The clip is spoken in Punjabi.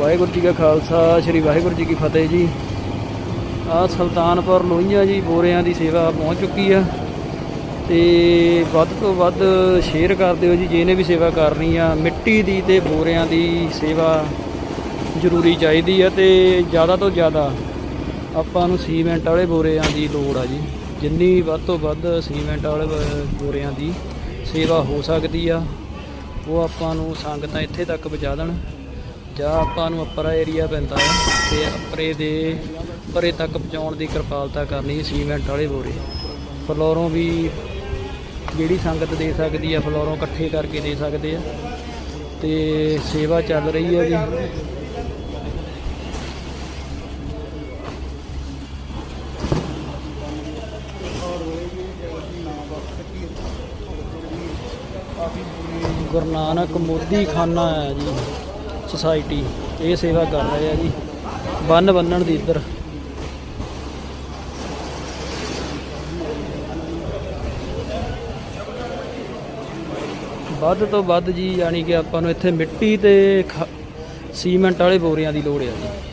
ਵਾਹਿਗੁਰੂ ਜੀ ਕਾ ਖਾਲਸਾ, ਸ੍ਰੀ ਵਾਹਿਗੁਰੂ ਜੀ ਕੀ ਫਤਿਹ ਜੀ। ਆ ਸੁਲਤਾਨਪੁਰ ਲੋਹੀਆਂ ਜੀ ਬੋਰਿਆਂ ਦੀ ਸੇਵਾ ਪਹੁੰਚ ਚੁੱਕੀ ਆ। ਤੇ ਵੱਧ ਤੋਂ ਵੱਧ ਸ਼ੇਅਰ ਕਰ ਦਿਓ ਜੀ, ਜਿਹਨੇ ਵੀ ਸੇਵਾ ਕਰਨੀ ਆ, ਮਿੱਟੀ ਦੀ ਤੇ ਬੋਰਿਆਂ ਦੀ ਸੇਵਾ ਜ਼ਰੂਰੀ ਚਾਹੀਦੀ ਆ ਤੇ ਜ਼ਿਆਦਾ ਤੋਂ ਜ਼ਿਆਦਾ ਆਪਾਂ ਨੂੰ ਸੀਮੈਂਟ ਵਾਲੇ ਬੋਰਿਆਂ ਦੀ ਲੋੜ ਆ ਜੀ। ਜਿੰਨੀ ਵੱਧ ਤੋਂ ਵੱਧ ਸੀਮੈਂਟ ਵਾਲੇ ਬ- ਬੋਰਿਆਂ ਦੀ ਸੇਵਾ ਹੋ ਸਕਦੀ ਆ, ਉਹ ਆਪਾਂ ਨੂੰ ਸੰਗਤਾਂ ਇੱਥੇ ਤੱਕ ਪਹੁੰਚਾ ਦੇਣ। ਜਾਂ ਆਪਾਂ ਨੂੰ ਅਪਰ ਏਰੀਆ ਪੈਂਦਾ ਹੈ ਤੇ ਅਪਰੇ ਦੇ ਪਰੇ ਤੱਕ ਪਹੁੰਚਾਉਣ ਦੀ ਕਿਰਪਾਲਤਾ ਕਰਨੀ ਸੀਮੈਂਟ ਵਾਲੇ ਬੋਰੇ। ਫਲੋਰੋਂ ਵੀ ਜਿਹੜੀ ਸੰਗਤ ਦੇ ਸਕਦੀ ਆ ਫਲੋਰੋਂ ਇਕੱਠੇ ਕਰਕੇ ਦੇ ਸਕਦੇ ਆ। ਤੇ ਸੇਵਾ ਚੱਲ ਰਹੀ ਹੈ ਜੀ। ਗੁਰੂ ਨਾਨਕ ਮੋਦੀ ਖਾਨਾ ਹੈ ਜੀ। ਸੁਸਾਇਟੀ ਇਹ ਸੇਵਾ ਕਰ ਰਹੇ ਆ ਜੀ। ਬੰਨ ਬੰਨਣ ਦੀ ਇੱਧਰ। ਵੱਧ ਤੋਂ ਵੱਧ ਜੀ, ਯਾਨੀ ਕਿ ਆਪਾਂ ਨੂੰ ਇੱਥੇ ਮਿੱਟੀ ਤੇ ਖ- ਸੀਮੈਂਟ ਵਾਲੇ ਬੋਰੀਆਂ ਦੀ ਲੋੜ ਆ ਜੀ।